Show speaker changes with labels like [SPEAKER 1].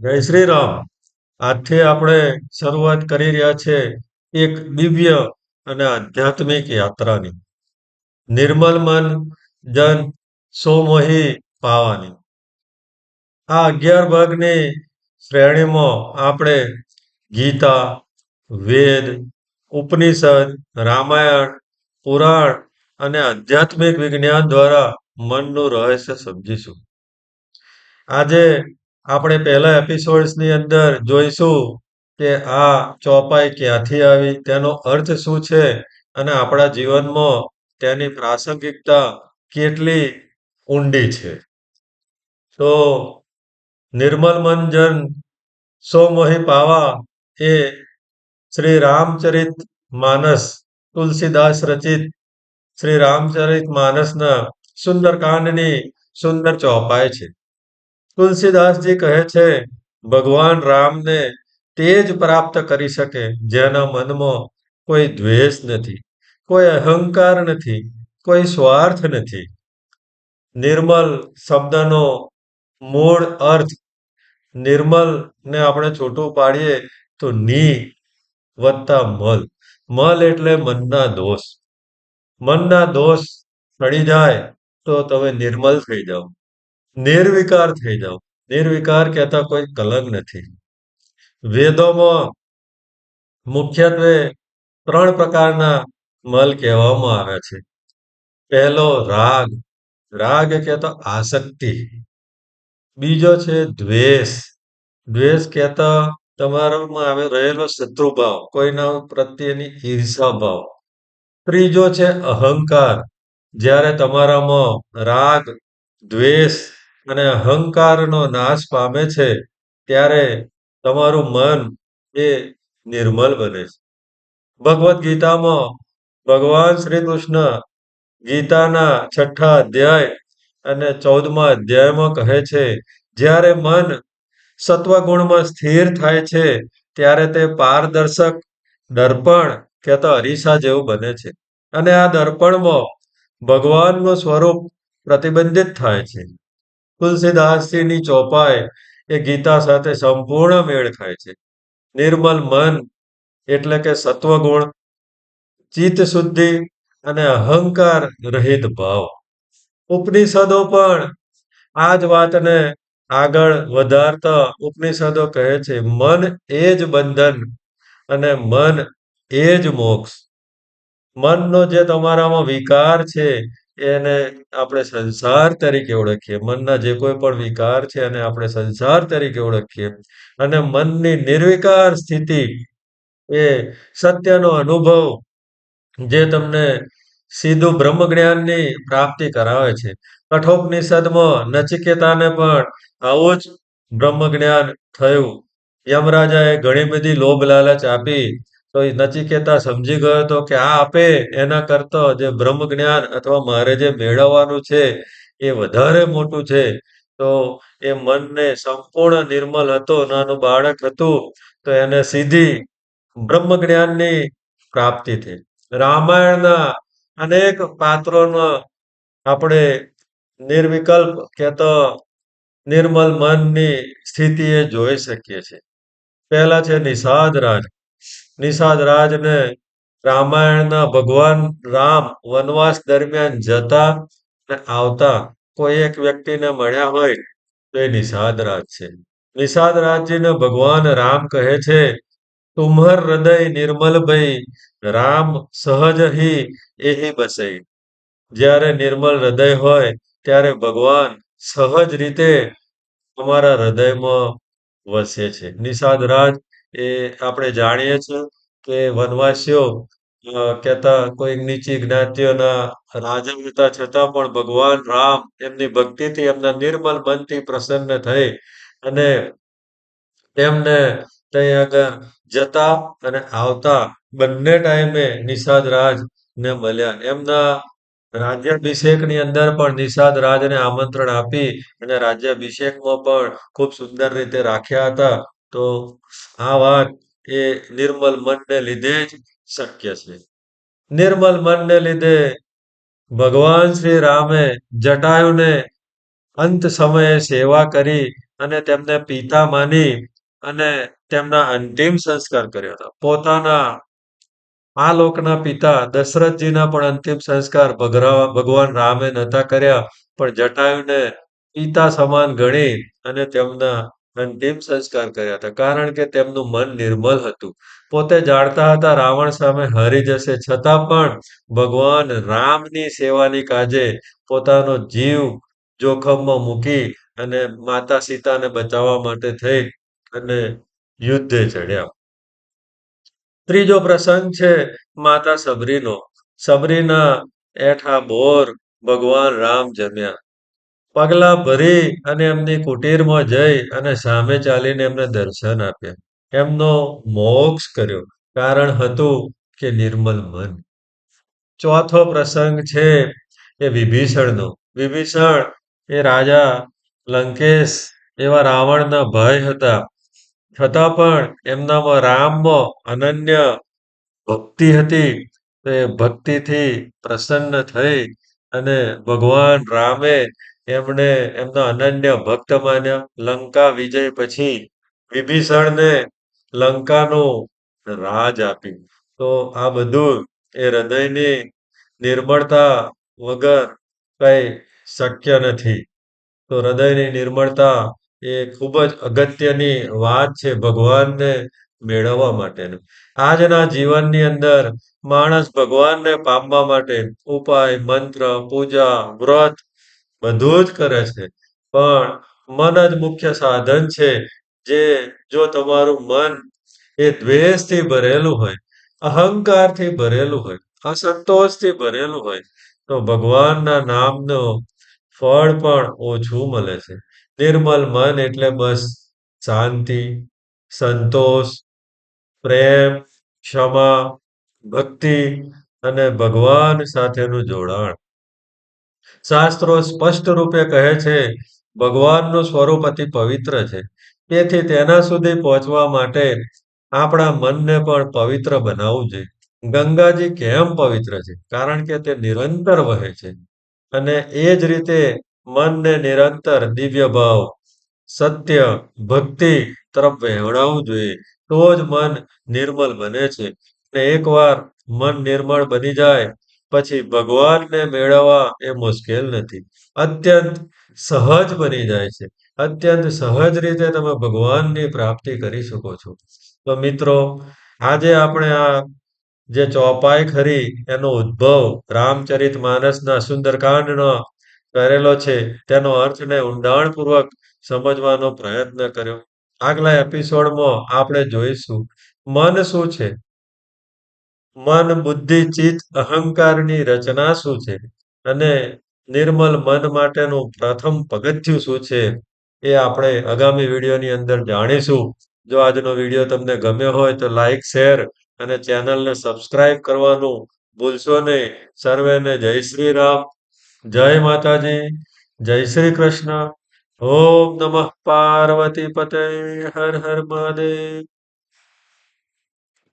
[SPEAKER 1] જય શ્રી રામ આજથી આપણે શરૂઆત કરી રહ્યા છે એક દિવ્ય અને આધ્યાત્મિક યાત્રાની. નિર્મલ મન જન સોમોહી પાવાની. આ અગિયાર ભાગની શ્રેણીમાં આપણે ગીતા, વેદ, ઉપનિષદ, રામાયણ, પુરાણ અને આધ્યાત્મિક વિજ્ઞાન દ્વારા મનનું રહસ્ય સમજીશું. આજે આપણે પહેલા એપિસોડ્સની અંદર જોઈશું કે આ ચોપાઈ ક્યાંથી આવી, તેનો અર્થ શું છે અને આપણા જીવનમાં તેની પ્રાસંગિકતા કેટલી ઊંડી છે. તો નિર્મલ મન જન સો મોહી પાવા એ શ્રી રામચરિત માનસ, તુલસીદાસ રચિત શ્રી રામચરિત માનસના સુંદરકાંડની સુંદર ચોપાઈ છે. તુલસીદાસજી કહે છે, ભગવાન રામને તે જ પ્રાપ્ત કરી શકે, જેના મનમાં કોઈ દ્વેષ નથી, કોઈ અહંકાર નથી, કોઈ સ્વાર્થ નથી. નિર્મલ શબ્દનો મૂળ અર્થ, નિર્મલ ને આપણે છોટું પાડીએ તો ની વત્તા મલ. મલ એટલે મનના દોષ. મનના દોષ સડી જાય તો તમે નિર્મલ થઈ જાઓ. નિર્વિકાર થઈ જાઓ. નિર્વિકાર કહેતા કોઈ કલંક નથી. વેદોમાં મુખ્યત્વે ત્રણ પ્રકારના મલ કહેવામાં આવે છે. પહેલો રાગ. રાગ કહેતો આસક્તિ. બીજો છે દ્વેષ. દ્વેષ કહેતા તમારામાં આવે રહેલો શત્રુભાવ. કોઈના પ્રત્યેની ઈર્ષા ભાવ. ત્રીજો છે અહંકાર. જ્યારે તમારામાં રાગ, દ્વેષ અને અહંકારનો નાશ પામે છે, ત્યારે તમારું મન એ નિર્મલ બને છે. ભગવદ્ ગીતામાં ભગવાન શ્રી કૃષ્ણ ગીતાના છઠ્ઠા અધ્યાય અને ચૌદમા અધ્યાયમાં કહે છે, જ્યારે મન સત્વગુણમાં સ્થિર થાય છે, ત્યારે તે પારદર્શક દર્પણ કહેતા અરીસા જેવું બને છે. અને આ દર્પણમાં ભગવાનનું સ્વરૂપ પ્રતિબંધિત થાય છે. તુલસીદાસજીની ચોપાઈ એ ગીતા સાથે સંપૂર્ણ મેળ ખાય છે. નિર્મલ મન એટલે કે સત્વગુણ, ચિત્ત શુદ્ધિ અને અહંકાર રહિત ભાવ. ઉપનિષદો પણ આ જ વાતને આગળ વધારતા ઉપનિષદો કહે છે, મન એ જ બંધન અને મન એ જ મોક્ષ. મનનો જે તમારામાં વિકાર છે એને આપણે સંસાર તરીકે ઓળખીએ. મનના જે કોઈ પણ વિકાર છે એને આપણે સંસાર તરીકે ઓળખીએ. અને મનની નિર્વિકાર સ્થિતિ એ સત્યનો અનુભવ જે તમને સીધું બ્રહ્મ જ્ઞાનની પ્રાપ્તિ કરાવે છે. કઠોપનિષદમાં નચિકેતાને પણ આવું જ બ્રહ્મ જ્ઞાન થયું. યમરાજાએ ઘણી બધી લોભ લાલચ આપી. તો એ નચિકેતા સમજી ગયો હતો કે આ આપે, એના કરતા જે બ્રહ્મ જ્ઞાન અથવા મારે જે મેળવવાનું છે, એ વધારે મોટું છે. તો એ મનને સંપૂર્ણ નિર્મલ હતો, નાનું બાળક હતું, તો એને સીધી બ્રહ્મ જ્ઞાનની પ્રાપ્તિ થઈ. રામાયણના અનેક પાત્રોનો આપણે નિર્વિકલ્પ કહેતો નિર્મલ મનની સ્થિતિ એ જોઈ શકીએ છીએ. પહેલા છે નિષાદ રાજ. નિષાદ રાજને રામાયણના ભગવાન રામ વનવાસ દરમિયાન જતા અને આવતા કોઈ એક વ્યક્તિને મળ્યા હોય તો એ નિષાદ છે. નિષાદ ભગવાન રામ કહે છે, તુમ્હર હૃદય નિર્મલ ભઈ, રામ સહજ હી એહી બસે. જ્યારે નિર્મલ હૃદય હોય ત્યારે ભગવાન સહજ રીતે અમારા હૃદયમાં વસે છે. નિષાદ રાજ એ આપણે જાણીએ છીએ કે વનવાસીઓ કહેતા કોઈ નીચી જ્ઞાતિઓના રાજા હતા છતાં પણ ભગવાન રામ એમની ભક્તિથી એમના નિર્મલ મનથી પ્રસન્ન થઈ અને તેમને ત્યાં આગળ જતા અને આવતા બંને ટાઈમે નિષાદ રાજ ને મળ્યા. એમના રાજ્યાભિષેકની અંદર પણ નિષાદ રાજને આમંત્રણ આપી અને રાજ્યાભિષેકમાં પણ ખૂબ સુંદર રીતે રાખ્યા હતા. તો આ વાત એ નિર્મલ મનને લીધે જ શક્ય છે. નિર્મલ મનને લીધે ભગવાન શ્રી રામે જટાયુને અંત સમયે સેવા કરી અને તેમને પિતા માની અને તેમના અંતિમ સંસ્કાર કર્યો હતો. પોતાના આ લોકના પિતા દશરથજીના પણ અંતિમ સંસ્કાર ભગવાન રામે નતા કર્યા, પણ જટાયુને પિતા સમાન ગણી અને તેમના અંતિમ સંસ્કાર કર્યા હતા. કારણ કે તેમનું મન નિર્મલ હતું. પોતે જાણતા હતા રાવણ સામે હારી જશે, છતાં પણ ભગવાન રામની સેવાની કાજે પોતાનો જીવ જોખમમાં મૂકી અને માતા સીતાને બચાવવા માટે થઈ અને યુદ્ધે ચડ્યા. ત્રીજો પ્રસંગ છે માતા સબરીનો. સબરીના એઠા બોર ભગવાન રામ જમ્યા. પગલા ભરી અને એમની કુટીરમાં જઈ અને સામે ચાલીને એમને દર્શન આપ્યા. એમનો મોક્ષ કર્યો. કારણ હતું કે નિર્મલ મન. ચોથો પ્રસંગ છે એ વિભીષણનો. વિભીષણ એ રાજા લંકેશ એવા રાવણના ભાઈ હતા. છતાં પણ એમનામાં રામમાં અનન્ય ભક્તિ હતી. તો એ ભક્તિથી પ્રસન્ન થઈ અને ભગવાન રામે એમને એમના અનન્ય ભક્ત માન્યા. લંકા વિજય પછી વિભીષણને લંકાનો રાજ આપ્યું. તો આ બધું એ હૃદયની નિર્મળતા વગર કઈ શક્ય નથી. તો હૃદયની નિર્મળતા એ ખૂબ જ અગત્યની વાત છે ભગવાનને મેળવવા માટેનું. આજના જીવનની અંદર માણસ ભગવાનને પામવા માટે ઉપાય, મંત્ર, પૂજા, વ્રત બધું જ કરે છે. પણ મન જ મુખ્ય સાધન છે. જે જો તમારું મન એ દ્વેષથી ભરેલું હોય, અહંકારથી ભરેલું હોય, અસંતોષથી ભરેલું હોય, તો ભગવાનના નામનો ફળ પણ ઓછું મળે છે. નિર્મલ મન એટલે બસ શાંતિ, સંતોષ, પ્રેમ, ક્ષમા, ભક્તિ અને ભગવાન સાથેનું જોડાણ. શાસ્ત્રો સ્પષ્ટ રૂપે કહે છે ભગવાનનું સ્વરૂપ અતિ પવિત્ર છે. તેથી તેના સુધી પહોંચવા માટે આપણા મનને પણ પવિત્ર બનાવવું જોઈએ. ગંગાજી કેમ પવિત્ર છે? કારણ કે તે નિરંતર વહે છે. અને એ જ રીતે મનને નિરંતર દિવ્ય ભાવ, સત્ય, ભક્તિ તરફ વહેવડાવવું જોઈએ. તો જ મન નિર્મલ બને છે. અને એકવાર મન નિર્મળ બની જાય પછી ભગવાનને મેળવવા એ મુશ્કેલ નથી. અત્યંત સહજ બની જાય છે. અત્યંત સહજ રીતે તમે ભગવાનની પ્રાપ્તિ કરી શકો છો. તો મિત્રો, આજે આપણે આ જે ચોપાઈ ખરી, એનો ઉદ્ભવ રામચરિત માનસના સુંદરકાંડનો કરેલો છે. તેનો અર્થને ઊંડાણપૂર્વક સમજવાનો પ્રયત્ન કર્યો. આગલા એપિસોડમાં આપણે જોઈશું, મન શું છે? મન, બુદ્ધિ, ચિત્ત, અહંકારની રચના શું છે? અને નિર્મલ મન માટેનું પ્રથમ પગથિયું શું છે? એ આપણે આગામી વિડીયોની અંદર જાણીશું. જો આજનો વીડિયો તમને ગમ્યો હોય તો લાઈક, શેર અને ચેનલને સબસ્ક્રાઈબ કરવાનું ભૂલશો નહીં. સર્વેને જય શ્રી રામ, જય માતાજી, જય શ્રી કૃષ્ણ. ઓમ નમઃ પાર્વતી પતે હર હર મહાદેવ.